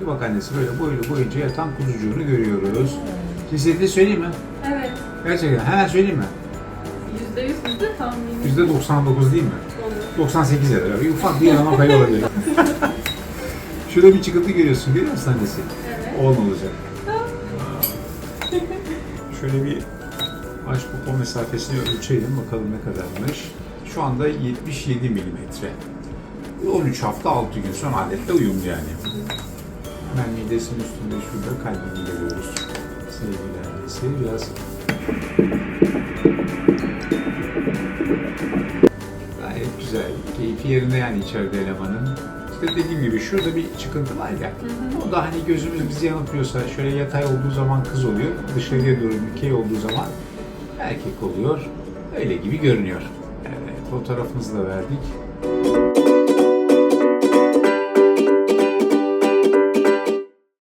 Bir bak annesi böyle boylu boyunca yatan kuzucuğunu görüyoruz. Cinsiyetini söyleyeyim mi? Evet. Gerçekten. Hemen söyleyeyim mi? Yüzde yüz bizde tahminim. Yüzde 99 değil mi? Olur. 98 eder. Bir ufak bir yanılma payı olabilir. Şurada bir çıkıntı görüyorsun. Görüyor musun annesi? Evet. 10 olacak. Şöyle bir aç popo mesafesini ölçelim bakalım ne kadarmış. Şu anda 77 milimetre. 13 hafta 6 gün sonra aletle uyumlu yani. Hemen midesinin üstünde şurada kalbini görüyoruz. Sevgili annesi biraz gayet güzel. Keyfi yerinde yani içeride elemanın. İşte dediğim gibi şurada bir çıkıntı var ya. O da hani gözümüz bizi yanıltmıyorsa şöyle yatay olduğu zaman kız oluyor. Dışarıya doğru dikey olduğu zaman erkek oluyor. Öyle gibi görünüyor. Evet, fotoğrafımızı da verdik.